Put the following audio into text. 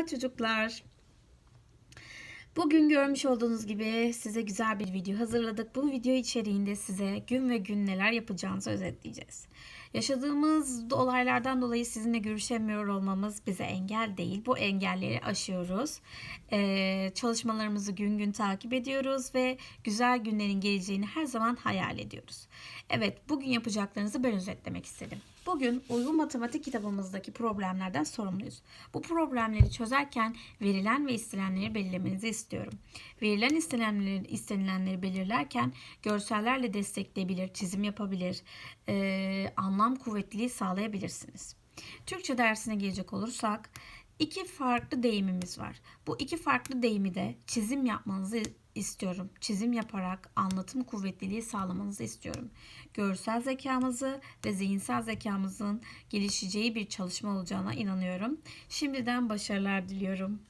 Merhaba çocuklar. Bugün görmüş olduğunuz gibi size güzel bir video hazırladık. Bu video içeriğinde size gün ve gün neler yapacağınızı özetleyeceğiz. Yaşadığımız olaylardan dolayı sizinle görüşemiyor olmamız bize engel değil. Bu engelleri aşıyoruz. Ee, çalışmalarımızı gün gün takip ediyoruz ve güzel günlerin geleceğini her zaman hayal ediyoruz. Evet, bugün yapacaklarınızı ben özetlemek istedim. Bugün uygun matematik kitabımızdaki problemlerden sorumluyuz. Bu problemleri çözerken verilen ve istenilenleri belirlemenizi istiyorum. Verilen istenilenleri, istenilenleri belirlerken görsellerle destekleyebilir, çizim yapabilir, e, anlam kuvvetliliği sağlayabilirsiniz. Türkçe dersine gelecek olursak iki farklı deyimimiz var. Bu iki farklı deyimi de çizim yapmanızı istiyorum. Çizim yaparak anlatım kuvvetliliği sağlamanızı istiyorum. Görsel zekamızı ve zihinsel zekamızın gelişeceği bir çalışma olacağına inanıyorum. Şimdiden başarılar diliyorum.